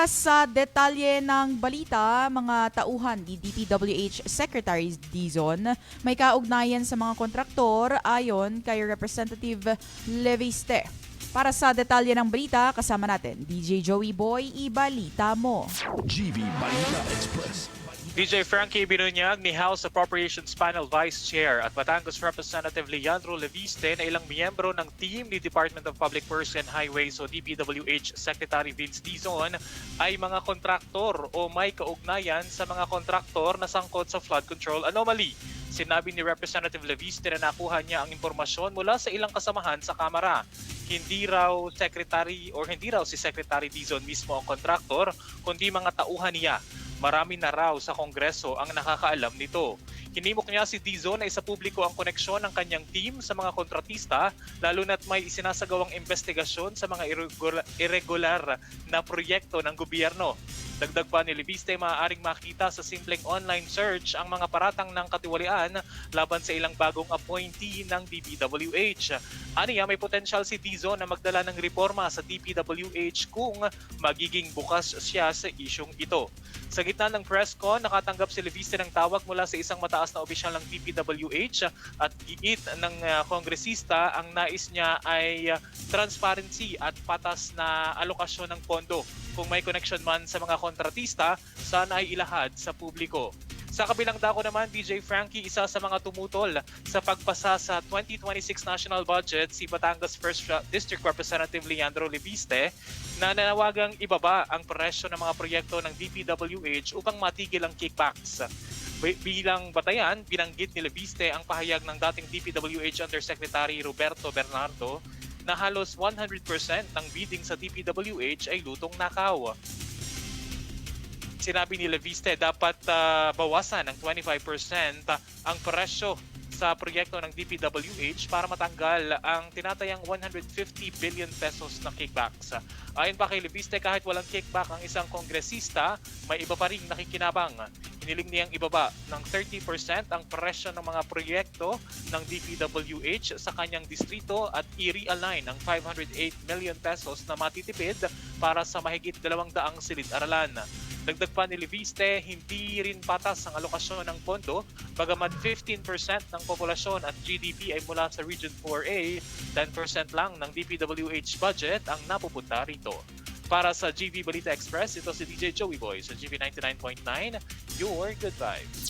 Para sa detalye ng balita, mga tauhan ni DPWH Secretary Dizon may kaugnayan sa mga kontraktor ayon kay Representative Leviste. Para sa detalye ng balita, kasama natin DJ Joey Boy, ibalita mo. GV Balita Express. DJ Frankie Binunyag ni House Appropriations Panel Vice Chair at Batangas Representative Leandro Leviste na ilang miyembro ng team ni Department of Public Works and Highways o DPWH Secretary Vince Dizon ay mga kontraktor o may kaugnayan sa mga kontraktor na sangkot sa flood control anomaly. Sinabi ni Representative Leviste na nakuha niya ang impormasyon mula sa ilang kasamahan sa Kamara. Hindi raw secretary or hindi raw si Secretary Dizon mismo ang kontraktor, kundi mga tauhan niya marami na raw sa Kongreso ang nakakaalam nito. Hinimok niya si Dizon na isa publiko ang koneksyon ng kanyang team sa mga kontratista lalo na't may isinasagawang investigasyon sa mga irregular, na proyekto ng gobyerno. Dagdag pa ni Libiste, maaaring makita sa simpleng online search ang mga paratang ng katiwalian laban sa ilang bagong appointee ng DPWH. Aniya, may potensyal si Dizon na magdala ng reforma sa DPWH kung magiging bukas siya sa isyong ito. Sa gitna ng press con, nakatanggap si Leviste ng tawag mula sa isang mataas na opisyal ng DPWH at giit ng uh, kongresista ang nais niya ay uh, transparency at patas na alokasyon ng pondo. Kung may connection man sa mga kontratista, sana ay ilahad sa publiko. Sa kabilang dako naman, DJ Frankie, isa sa mga tumutol sa pagpasa sa 2026 national budget si Batangas 1st District Representative Leandro Leviste na nanawagang ibaba ang presyo ng mga proyekto ng DPWH upang matigil ang kickbacks. Bi- Bilang batayan, binanggit ni Leviste ang pahayag ng dating DPWH Undersecretary Roberto Bernardo na halos 100% ng bidding sa DPWH ay lutong nakaw sinabi ni Leviste dapat ah, bawasan ng 25% ang presyo sa proyekto ng DPWH para matanggal ang tinatayang 150 billion pesos na kickbacks. Ayon pa kay Leviste, kahit walang kickback ang isang kongresista, may iba pa ring nakikinabang. Hiniling niyang ibaba ng 30% ang presyo ng mga proyekto ng DPWH sa kanyang distrito at i-realign ang 508 million pesos na matitipid para sa mahigit 200 silid-aralan. Dagdag pa ni Leviste, hindi rin patas ang alokasyon ng pondo, bagamat 15% ng populasyon at GDP ay mula sa Region 4A, 10% lang ng DPWH budget ang napupunta rito. Para sa GV Balita Express, ito si DJ Joey Boy sa GV 99.9, your good vibes.